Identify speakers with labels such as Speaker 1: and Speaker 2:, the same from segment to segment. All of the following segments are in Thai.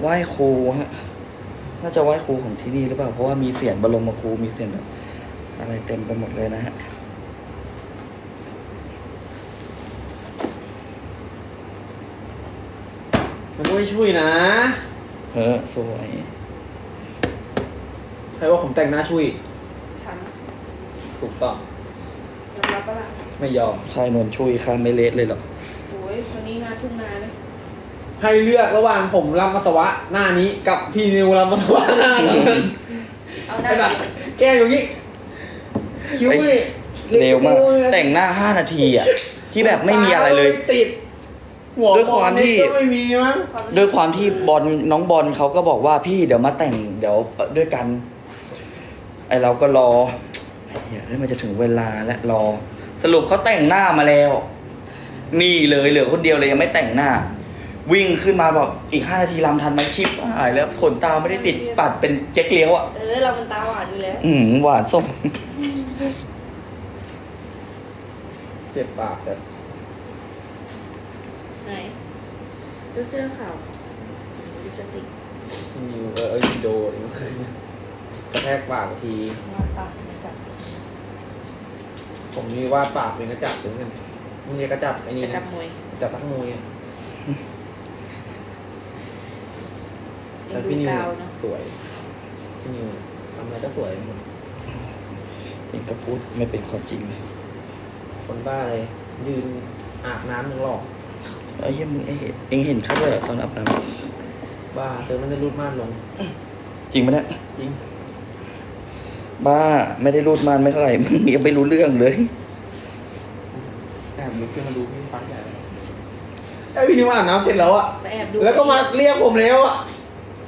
Speaker 1: ไหว้ครูฮะ น่าจะไหว้ครูของที่นี่หรือเปล่า เพราะว่ามีเสียงบรมครูมีเสียงแบบอะไรเต็มไปหมดเลยนะฮะ
Speaker 2: มันไม่ช่วยนะ
Speaker 1: เออสวย
Speaker 2: ใครว่าผมแต่งหน้าช่วย
Speaker 3: ทัน
Speaker 2: ถูกต้อง
Speaker 3: ยอมรับปะล่ะ
Speaker 2: ไม่ยอม
Speaker 1: ชายนวลชุยค่ะไม่เละเลยเหรอ
Speaker 3: โอ้ยตัวนี้งานทุ่งนาเลย
Speaker 2: ให้เลือกระหว่างผมรำมัสวะหน้านี้กับพี่นิวรำมัสวะหน้านั้น
Speaker 3: เอาได้
Speaker 2: ไอ้แบบแก้อยู่งี้คิ้วนี่
Speaker 1: เร็วมากแต่งหน้าห้านาทีอะ ที่แบบไม่มีอะไรเลย
Speaker 2: ติดหัว
Speaker 1: ด้วยความที่
Speaker 2: ก็ไม่มีมั้ง
Speaker 1: ด้วยความที่บอลน้องบอลเขาก็บอกว่าพี่เดี๋ยวมาแต่งเดี๋ยวด้วยกัน ไอเราก็รอไอ้เหี้ยแล้วมันจะถึงเวลาและรอ สรุปเขาแต่งหน้ามาแล้ว นี่เลยเหลือคนเดียวเลยยังไม่แต่งหน้า วิ่งขึ้นมาบอกอีกห้านาทีรำทันไหมชิปหายแล้วขนตาไม่ได้ติดปัดเป็นเจ๊กเลี้ยวอะ
Speaker 3: เออ เราเป็นตาหวานอยู่แล้ว
Speaker 1: อืมหวานส้ม
Speaker 2: เจ็บปากแต่
Speaker 3: ไหนดูเสื้อขาวดูสติก
Speaker 2: พี่นิวเออเออวิดีโอนี่มันคือกระแทกปากที
Speaker 3: วาดปากมาจับ
Speaker 2: ผมนี่วาดปากเป็นกระจับถึงกันนี่กระจับไอ้นี่
Speaker 3: จะจั
Speaker 2: นะ
Speaker 3: บมวย
Speaker 2: กระจับทั้งมวยอะ
Speaker 3: เอ็
Speaker 2: แต่
Speaker 3: นดู
Speaker 2: พี่นิว
Speaker 3: กาวเนาะ
Speaker 2: สวยพี่นิวทำอะไรก็สวยหมด
Speaker 1: เองก็พูดไม่เป็นความจริงเลย
Speaker 2: คนบ้าเลยยืนอาบน้ำยังหลอก
Speaker 1: ไอ้เหี้ยมึงเอ้ยเองเห็นเขาด้วยเหรอตอนอาบน้
Speaker 2: บ้าเธอมันจะรูดม่านลงำ
Speaker 1: จริงไหมเนี่ย
Speaker 2: จริง
Speaker 1: บ้าไม่ได้รูดมันไม่เท่าไหร่มึงยังไม่รู้เรื่องเลย
Speaker 2: แอบลุกขึ้นมาดูพี่ฟังใหญ่ไอ้พี่นิวอาบน้ำเสร็จแล้วอะ
Speaker 3: ไปแอบดู
Speaker 2: แล้วก็มาเรียกผมแล้วอะไ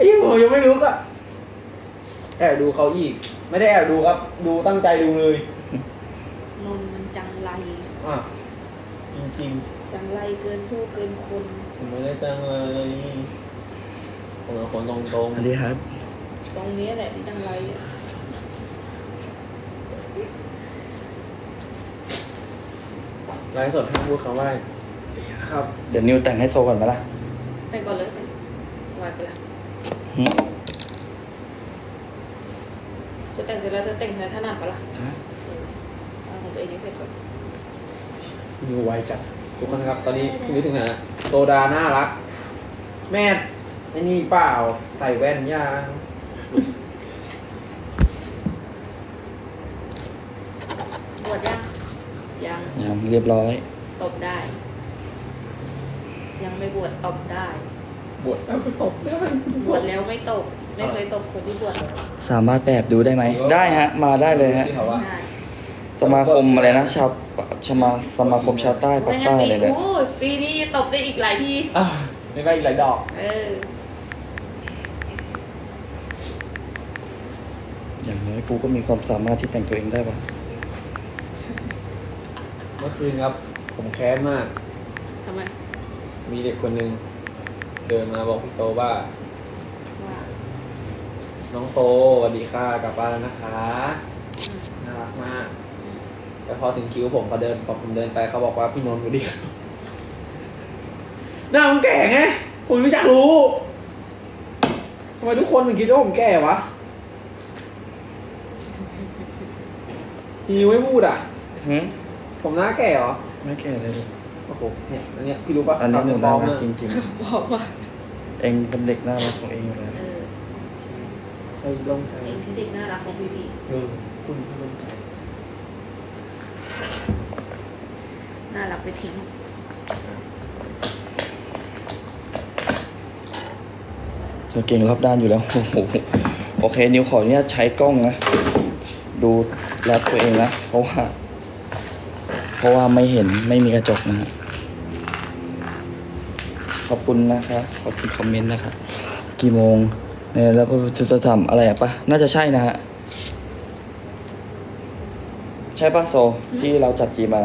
Speaker 2: อ้ยี่ผมยังไม่รู้ก็แอบดูเขาอีก ไม่ได้แอบดูครับ ดูตั้งใจดูเลย
Speaker 3: นนมันจังไร
Speaker 2: อะจริง
Speaker 3: จังไรเกินผู้เกินคน
Speaker 2: ๆผมไม่ได้ตั้งเลยผมเป็นคนตรง
Speaker 1: อันนี้ครับ
Speaker 3: ตรงนี้แหละที่จังไรอะ
Speaker 2: ๆไลฟ์สดห้ามพูดคำว่า ครับ
Speaker 1: เดี๋ยวนิวแต่งให้โซก่อนไหมล่ะ
Speaker 3: ไปก่อนเลยไปวายไปละ
Speaker 1: หึ
Speaker 3: เธอ แต่งเสร็จแล้วเธอแต่งเธอถนัดปะล่ะ
Speaker 1: ฮะ
Speaker 3: เออเอาของตัวเองให้เสร็จก่อน
Speaker 2: นิวไวจัดทุกคนครับ ตอนนี้นึกถึงนะโซดาน่ารัก แม่ไอ้นี่เปล่าใส่แว่นยาง
Speaker 3: บวชยังยัง
Speaker 1: ยังเรียบร้อย
Speaker 3: ตบได้ ยังไม่บวชตบได้
Speaker 2: บวชแล้วก็ตบได้
Speaker 3: บวชแล้วไม่ตบ ไม่เคยตบคนที่บวชเลย
Speaker 1: สามารถไปแอบดูได้ไหม ได้ฮะ มาได้เลยฮะ
Speaker 2: ที่เขาว่า
Speaker 3: ใช่
Speaker 1: สมาคมอะไรนะ ชาวชมาสมาคมชาวใต้ภา
Speaker 3: ไม่
Speaker 1: ค
Speaker 3: งั้น
Speaker 1: ใต้
Speaker 3: ปี
Speaker 1: เลยเนี่ย
Speaker 3: โอ้ยปีนี้ตบได้อีกหลายที
Speaker 2: อะนี่ก็อีกหลายดอก
Speaker 3: เออ
Speaker 1: อย่างน้อยกูก็มีความสามารถที่แต่งตัวเองได้ปะ
Speaker 2: เมื่อคืนครับ ผมแค้นมาก
Speaker 3: ทำไม
Speaker 2: มีเด็กคนหนึ่งเดินมาบอกพี่โตว่า
Speaker 3: ว่า
Speaker 2: น้องโตสวัสดีค่ะกลับบ้านแล้วนะคะ
Speaker 3: อืม
Speaker 2: น่ารักมาก แต่พอถึงคิวผมพอเดินพอผมเดินไปเขาบอกว่าพี่นนท์สวัสดีครับหน้าผมแก่ไง ผมไม่อยากรู้ทำไมทุกคนถึงคิดว่าผมแก่วะพี่นิวไม่พูดอะ
Speaker 1: หึ
Speaker 2: ผมหน้าแก่เหรอ
Speaker 1: ไม่แก่เลยลูก
Speaker 2: โอ้โห เนี่ยอันเนี้ยพี่รู้ปะ
Speaker 1: อันนี้หนู
Speaker 2: ปล
Speaker 1: น่า
Speaker 2: อม
Speaker 1: รัก
Speaker 2: อะ
Speaker 1: จริง
Speaker 3: บอกว่า
Speaker 1: ๆ เองเป็นเด็กน่ารักของเองอยู่แล้ว
Speaker 3: เออ
Speaker 2: เออลงใจ
Speaker 3: เองที่เด็กน่ารักของพี่พี่
Speaker 2: เออคุณคุณลงใจ
Speaker 3: น่ารักไปทิ้ง
Speaker 1: เธอเก่งรอบด้านอยู่แล้วโอ้โหโอเค นิวขออนุญาตใช้กล้องนะ ดูแลบตัวเองนะ เพราะว่า เพราะว่าไม่เห็นไม่มีกระจกนะฮะขอบคุณนะครับ ขอบคุณคอมเมนต์นะครับ กี่โมง เนี่ยแล้วจะทำอะไรอะปะน่าจะใช่นะฮะ ใช่ปะโซที่เราจัดจีมา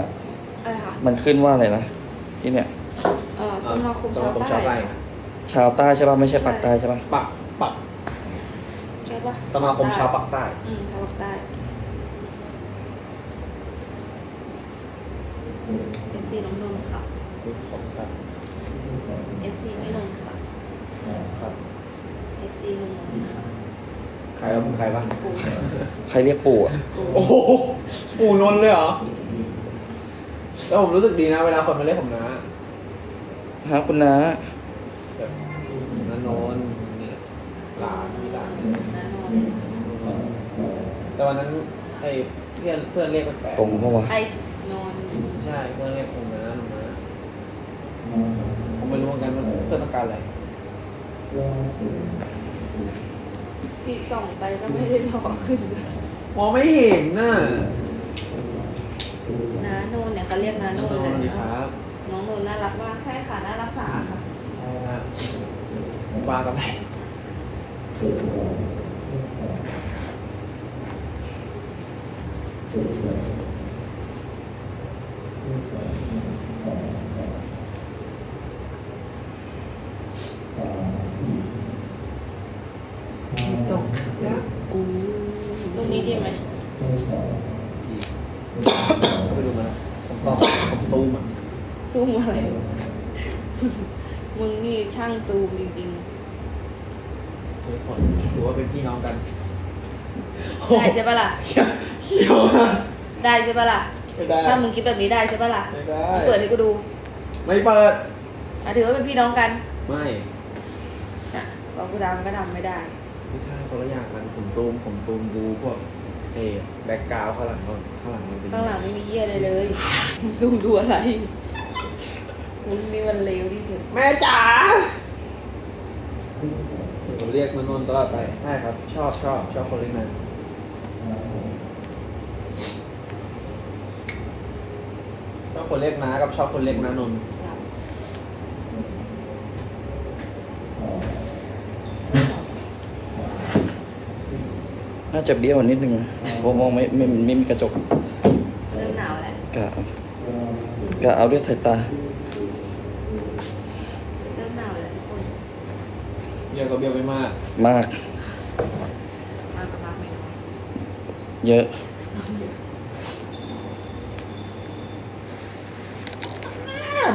Speaker 3: อะไรคะ
Speaker 1: มันขึ้นว่าอะไรนะที่เนี่ย
Speaker 3: เออสมาคมชาว
Speaker 2: สม
Speaker 3: ใต้
Speaker 2: ไต้
Speaker 3: ค่ะ
Speaker 1: ชาวใต้ใช่ปะไม่ใช่ปากใต้ใช่ปะ
Speaker 2: ปักปัก
Speaker 3: ใช่ปะ
Speaker 2: สมาคมชาวปักใต้
Speaker 3: อืมชาวปากใต้เอฟซีน้องนนท์ค่ะ
Speaker 2: ขอบคุณครับ
Speaker 3: เอฟซีไม่นนท์ค่ะ
Speaker 2: ครับ
Speaker 3: จีลุงนนท์ค่ะ
Speaker 2: ใครวะมึงใครวะ
Speaker 3: ปู
Speaker 1: ใครเรียกปู่อะ
Speaker 3: ปู
Speaker 2: โอ้โหปู่นนท์เลยเหรอ แล้วผมรู้สึกดีนะ เวลาคนมาเรียกผมนะ
Speaker 1: ฮะคุณน้า
Speaker 2: แบบนันนนท์เนี่ยหลานมีหลานเนี่ย
Speaker 3: นานนท์
Speaker 2: แต่วันนั้นไอ้เพื่อนเพื่อนเรียกแปลกๆ
Speaker 1: ตรงปะวะ
Speaker 3: ไอ้นนท์
Speaker 2: ใช่เพื่อนเรียกผมนะผมนะผมไม่รู้เหมือนกันว่าเพื่อนต้องการอะไร
Speaker 3: พี่ส่องไปก็ไม่ได้หล่อขึ้นเลย
Speaker 2: มองไม่เห็นน่ะ
Speaker 3: นานนท์เนี่ยเขาเรียกนาน
Speaker 2: น
Speaker 3: น
Speaker 2: น
Speaker 3: ท์
Speaker 2: ท์
Speaker 3: เลย
Speaker 2: สวัสดีครับ
Speaker 3: น้องนนท์น่ารักมากใช่ค่ะน่ารักษาค่ะ
Speaker 2: เอาละผมวางกับแม่จบยักกู
Speaker 3: ตรงนี้ดีไหม
Speaker 2: เข้าไปดูมาแล้วผมก็ผมซูมอะ
Speaker 3: ซูมอะไร มึงนี่ช่างซูมจริง
Speaker 2: ทุกคนถือว่าเป็นพี่น้องกัน
Speaker 3: ๆ ได้ใช่ปะล่ะ
Speaker 2: เขียวนะ
Speaker 3: ได้ใช่ปะล่ะ
Speaker 2: ไม่ได้
Speaker 3: ถ้ามึงคิดแบบนี้ได้ใช่ปะล่ะ
Speaker 2: ไม่ได้
Speaker 3: มึงเปิดให้กูดู
Speaker 2: ไม่เปิด
Speaker 3: อะถือว่าเป็นพี่น้องกัน
Speaker 2: ไม่
Speaker 3: อะพอกูดำก็ดำไม่ได้
Speaker 2: ไม่ใช่คนละอย่างกันผมซูมผมซูมดูพวกเอแบ็กกราวข้างหลังมันข้างหลังมันเป็น
Speaker 3: ข้างหลังไม่มีเยี่ยอะไรเลยมึงซูมดูอะไรมึงนี่มันเลวที่สุด
Speaker 2: แม่จ๋าผมเรียกมันนนท์ตลอดไปใช่ครับ ชอบชอบชอบคนเล็กนั้นชอบคนเรียกน้ากับชอบคนเรียกน้านนท์
Speaker 1: น่าจะเบี้ยวนิดนึงนะเพราะมองไม่ไม่ไม่มีกระจก
Speaker 3: เริ่มหนาวแล้ว
Speaker 1: กะเอากะเอาด้วยสายตา
Speaker 3: เริ่มหนาวแล้วทุกคน
Speaker 2: เบี้ยวก็เบี้ยวไปมาก
Speaker 1: มาก
Speaker 3: มากับมากไม่น้อย
Speaker 1: เยอะ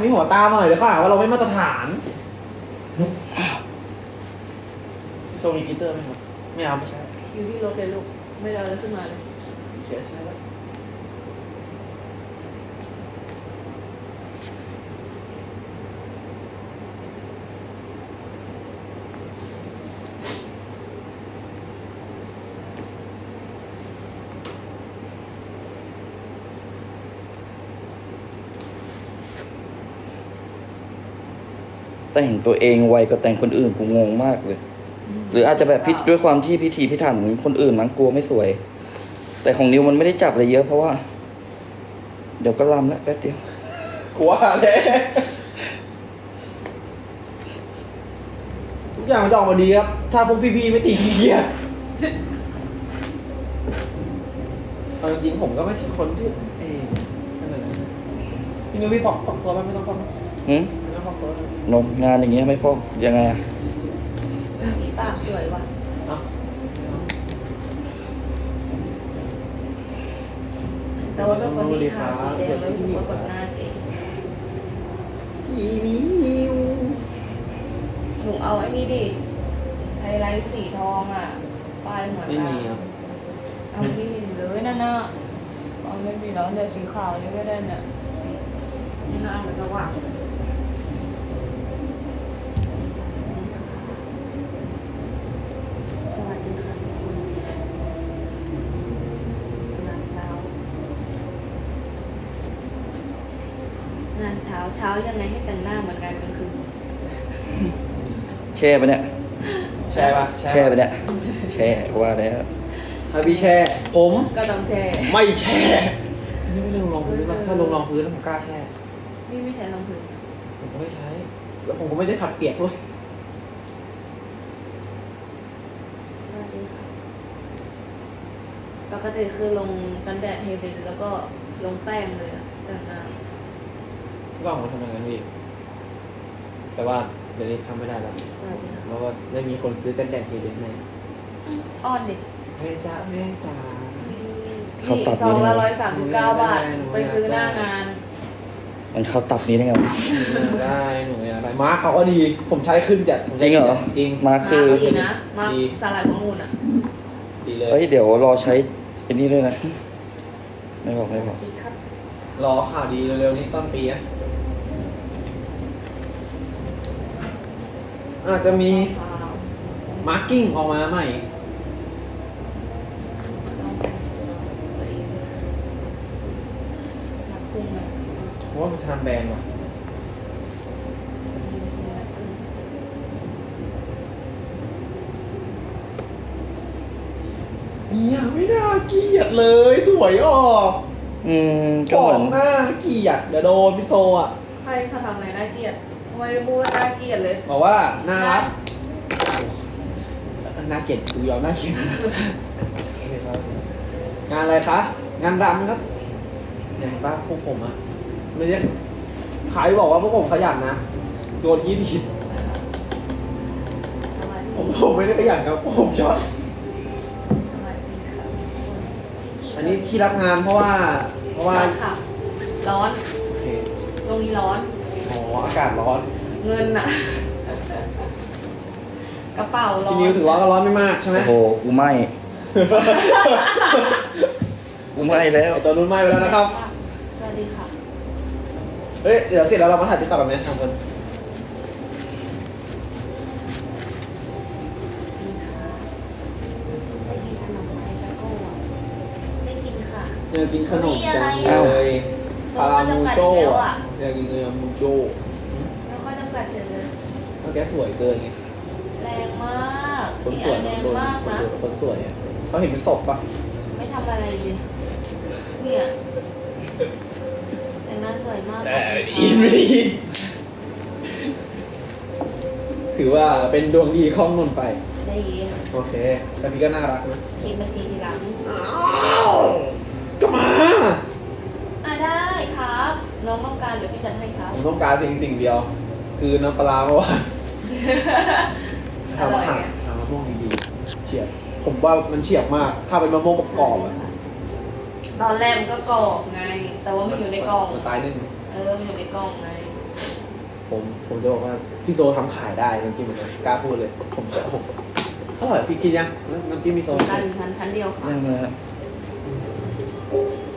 Speaker 2: มีหัวตาหน่อยเดี๋ยวเขาหาว่าเราไม่มาตรฐานโซมีกิตเตอร์ไหมครับ ไม่เอาไม่ใช่
Speaker 3: อยู่ที่รถเลยลูก ไม่ได้อาแล้วขึ้นมาเลย
Speaker 2: เขียใช่แล้ว
Speaker 1: แต่งตัวเองไวกว่าแต่งคนอื่นกูงงมากเลย หรืออาจจะแบบพิด้วยความที่พิธีพิถันคนอื่นมั้งกลัวไม่สวย แต่ของนิวมันไม่ได้จับอะไรเยอะเพราะว่า เดี๋ยวก็ลำแล้วแป๊บเดียว
Speaker 2: กลัวเลยทุกอย่างมันจะออกมาดีครับ ถ้าพวกพี่ๆไม่ตีขี้เกียจเอาจริงๆผมก็ไม่ใช่คนที่เอ้นั่นแหละพี่นิวพี่ปอกปอกตัวไหมไม่ต้องปอกนะ
Speaker 1: หืม
Speaker 2: ไม่ต้องปอกตัวนะ
Speaker 1: นมงานอย่างเงี้ยไม่พอยังไงอะ
Speaker 3: สีปากสวยว่ะ
Speaker 2: เอา
Speaker 3: แต่ว่าเป็นคนที่ทาสีแดงแล้วรู้สึกว่ากดหน้าเอง
Speaker 2: อีมิว
Speaker 3: หนูเอาไอ้นี่ดิ ไฮไลท์สีทองอะ ปลายหัว
Speaker 2: ไม่
Speaker 3: ตา
Speaker 2: มีครับ
Speaker 3: เอาไม่เห็นเลยนั่นน่ะเอาไม่มีแล้วแต่สีขาวนี่ก็ได้เนี่ย นี่น่ามันสว่างสวัสดีค่ะทุกคนงานเช้างานเช้าเช้ายังไงให้แต่งหน้าเหมือนกันกลางคืน
Speaker 1: แช่ไปะเนี่ย
Speaker 2: แช่ปะ
Speaker 1: แช่ไปะเนี่ย แช่ว่าแล้ว
Speaker 2: ถ้าพี่แช่ ผม
Speaker 3: ก็ต้องแช่
Speaker 2: ไม่แช่นี่ไม่ลงรองพื้นป่ะถ้าลงรองพื้นแล้วผมกล้าแช่
Speaker 3: นี่ไม่ใช่รองพื้น
Speaker 2: ผมก็ไม่ใช้ แล้วผมก็ไม่ได้ผัดเปียกด้วย
Speaker 3: สวัสดีค่ะปกติคือลงกันแดดเฮเบนแล้วก็ลงแป้งเลยอะแต่งหน้า
Speaker 2: ก็ออกมาทำงานพี่แต่ว่าเดี๋ยวนี้ทำไม่ได้แล้ว
Speaker 3: สวัสดีค่ะ
Speaker 2: เพราะว่าได้มีคนซื้อกันแดดทีเดียวใน
Speaker 3: อ้อนดิ
Speaker 2: แม่จ้าแม่จ๋า
Speaker 1: เขาตัด
Speaker 3: ซองละ
Speaker 1: อยู่
Speaker 3: ร้
Speaker 1: ใน
Speaker 3: อยสามสิบเก้าบาท ไปซื้อหน้างาน
Speaker 1: มันเข้าตับนี้ได้ไงวะ
Speaker 2: ได้หนูอยากได้มาร์คเขาก็ดี ผมใช้ขึ้นจัดผม
Speaker 1: จ
Speaker 2: ใช้
Speaker 1: ริงเหรอ
Speaker 2: จริง
Speaker 1: มาคือ
Speaker 3: ดีนะ มา
Speaker 2: ดี
Speaker 3: สาหร่ายของมูลอะ
Speaker 2: ดีเลย
Speaker 1: เฮ้ยเดี๋ยวรอใช้อันนี้ด้วยนะ ไม่บอกไม่บอก
Speaker 3: ดีครับ
Speaker 2: รอข่าวดีเร็วๆนี้ต้นปีนะ อาจจะมี
Speaker 3: ว้าว
Speaker 2: มาร์กิ้งออกมาใหม่
Speaker 3: ต้องแต่งตัวเองนับพุ่งเลย
Speaker 2: เพราะว่ามันทำแบรนด์ว่ะเนี่ยไม่น่าเกลียดเลย สวยออก
Speaker 1: อืมก็
Speaker 2: บอ
Speaker 1: เหมือกน
Speaker 2: หน้าเกลียดเดี๋ยวโดนพี่โซอะ
Speaker 3: ใครเขาทำอะไรน่าเกลียดทำ ไมพูดว่าน่าเกลียดเลย
Speaker 2: บอกว่าน่ารักน่าเกลียดกูยอมน่าเกลียดงานอะไรคะงานรำครับเนี่ยเห็นป้าพวกผมอะไม่ใช่ใครบอกว่าพวกผมขยันนะโดนยี่ผิด
Speaker 3: สวัสดี
Speaker 2: ผมผมไม่ได้ขยันครับผมช็อต
Speaker 3: สวัสดีครับ
Speaker 2: อันนี้ที่รับงานเพราะว่า เพราะว่า
Speaker 3: ร้อนค่ะร้อน
Speaker 2: โอเค
Speaker 3: ตรงนี้ร้อน
Speaker 2: อ๋ออากาศร้อน
Speaker 3: เงินอะกระเป๋าร้อน
Speaker 2: พี่นิวถือว่าก็ร้อนไม่มากใช่ไหม
Speaker 1: โอ้โหกูไหม่ กูไหม่แล้ว
Speaker 2: ไอตัวนู้นไหม้ไปแล้วนะครับ
Speaker 3: สวัสดีค่ะ
Speaker 2: เฮ้ย เดี๋ยวเสร็จแล้วเรามาถ่ายติ๊กต็อกกันไหมทางคน
Speaker 3: นี่ค่ะได้กินขนมไหมแล้วก็ได้กินค่ะ
Speaker 2: เดี๋ยวกินขนม
Speaker 3: นี่อะไร
Speaker 2: จัง
Speaker 3: อะ
Speaker 2: เลยพารามูโจ้
Speaker 3: ต้องมาจำกัดอีกแล้วอะ
Speaker 2: เดี๋ยวกินเนื้อมูโจ้
Speaker 3: ไม่ค่อยจำกัดเฉยเลย
Speaker 2: แล้วแกสวยเกินไง
Speaker 3: แรงมาก
Speaker 2: คนสวย
Speaker 3: แร
Speaker 2: มัน
Speaker 3: ง
Speaker 2: โดน
Speaker 3: มาก
Speaker 2: คน
Speaker 3: นะ
Speaker 2: โดนคนสวยอะเขาเห็นเป็นศพปะ
Speaker 3: ไม่ทำอะไรเลยเนี่ยแต่งหน้าสวยมาก
Speaker 2: แต่อินไม่ได้ยิน ถือว่าเป็นดวงดีของนนท์ไป
Speaker 3: ได้ยิน
Speaker 2: โอเคแต่พี่ก็น่ารักนะ
Speaker 3: ชีมาชีทีหลัง
Speaker 2: อ้าวก็มา
Speaker 3: อะได้ครับ น้องต้องการเดี๋ยวพี่จัดให้ครับ
Speaker 2: ผมต้องการสิ่งสิ่งเดียว คือน้ำปลาร้าเมื่อวา น
Speaker 3: อร่อย
Speaker 2: ทำ
Speaker 3: ไง
Speaker 2: ทำมะม่วงดีๆเฉียบผมว่ามันเฉียบมาก ถ้าเป็นมะม่วงกรอบๆอะ
Speaker 3: ตอนแรกมันก็กรอบไง แต่ว่ามันอยู่ในกล่อง
Speaker 2: มันตายนึ่ง
Speaker 3: เออ มันอยู่ในกล่องไง
Speaker 2: ผมผมจะบอกว่าพี่โซทำขายได้จริงๆเหมือนกันกล้าพูดเลย ผมจะผมอร่อยพี่กินยังน้ำน้ำจิ้มพี่โซ
Speaker 3: ชั้นชั้นชั้นเดียวค่ะ
Speaker 1: ได้มาแล้ว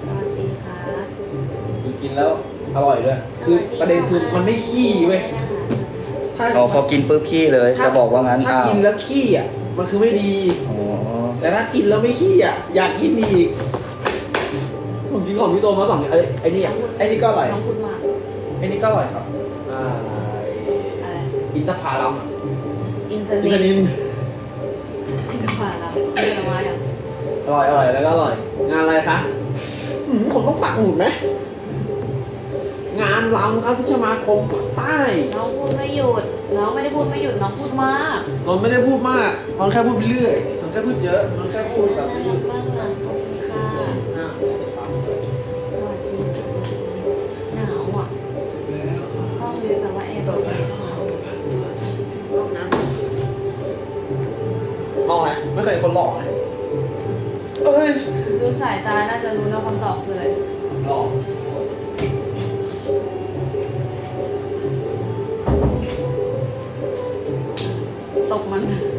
Speaker 3: สวัสดีค่ะ
Speaker 2: คือกินแล้วอร่อยด้วย คือประเด็นคือมันไม่ขี้เว้ยถ้า
Speaker 1: อ๋อพอกินปุ๊บขี้เลย จะบอกว่างั้น
Speaker 2: ถ้า
Speaker 1: อ้าว
Speaker 2: กินแล้วขี้อะมันคือไม่ดี
Speaker 1: อ๋อ
Speaker 2: แต่ถ้ากินแล้วไม่ขี้อะอยากกินอีกผมกินของพี่โซมาสองอย่างเอ้ยไอ้นี่อะไอ้นี่ก็อร่อย
Speaker 3: น้องพูดมาก
Speaker 2: ไอ้นี่ก็อร่อยครับอ่า
Speaker 3: อะไร
Speaker 2: อินทผลัมอะ
Speaker 3: อินเทอร์
Speaker 2: อิน
Speaker 3: เน็
Speaker 2: ท
Speaker 3: ต
Speaker 2: นิน
Speaker 3: อินเทอร์เน็ตเราเรียกว่าอย่าง
Speaker 2: อร่อยอร่อยแล้วก็อร่อย งานอะไรคะหืมผมต้องปักหมุดไหม งานรำครับที่สมาคมปากใต้
Speaker 3: น้องพูดไม่หยุด น้องไม่ได้พูดไม่หยุด น้องพูดมาก
Speaker 2: นนท์ไม่ได้พูดมากนนท์แค่พูดไปเรื่อยนนท์แค่พูดเยอะนนท์แค่พูดแบบ
Speaker 3: น่า
Speaker 2: ไม่หยุ
Speaker 3: รั
Speaker 2: ด
Speaker 3: กมากเลยขอบคุณค่ะ
Speaker 2: อ้าว
Speaker 3: สวัสดีหนาวอะห้องเลยแต่ว่าแอร์เปิด
Speaker 2: มองอะไรไม่เคยคนหลอกนะเอ้ย
Speaker 3: ดูสายตาน่าจะรู้แล้วคำตอบคืออะไร
Speaker 2: หลอก
Speaker 3: ต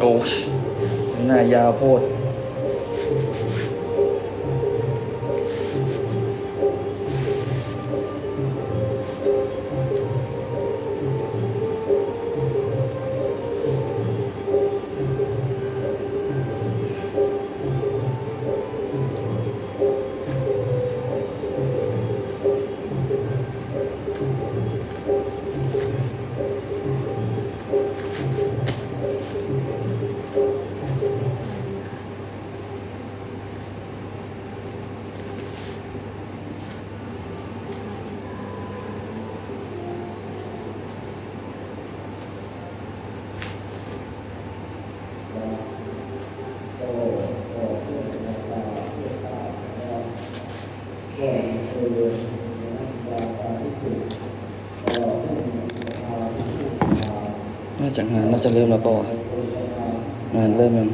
Speaker 1: โอ้ยหน้ายาวโพด
Speaker 4: น่าจะงานน่าจะเริ่มแล้วป่ะงานเริ่มยัง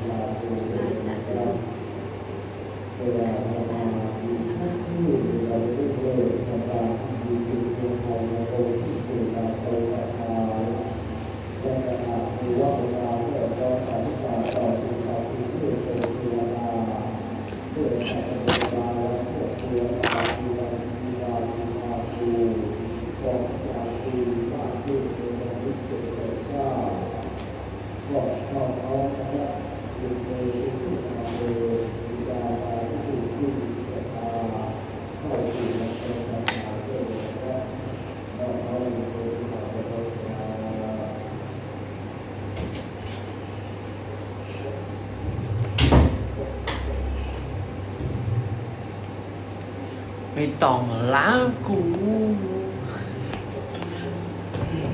Speaker 2: ไม่ต้องล้างกู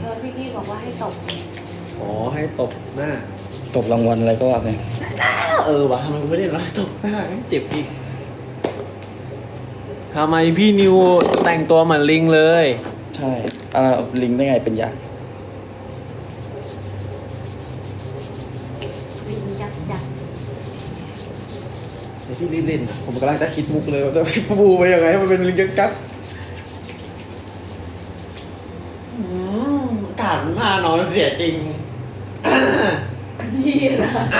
Speaker 3: โดนพี่กี้บอกว่าให้ตบ
Speaker 2: อ๋อให้ตบหน้า
Speaker 4: ตกรางวัลอะไรก็ว่าไป
Speaker 2: เออวะทำไมกูไม่ได้ร้อยตบหน้าเจ็บอีกทำไมพี่นิวแต่งตัวเหมือนลิงเลย
Speaker 4: ใช่อะไรลิงได้ไงเป็นยักษ์
Speaker 3: ลิงยักษ์ยักษ์
Speaker 2: แต่พี่รีบเล่นอะผมกำลังจะคิดมุกเลยว่าจะปูไปยังไงให้มันเป็นลิงกักกักอืมอากาศมันน่านอนเสียจริง
Speaker 3: นี่นะ
Speaker 2: ขอค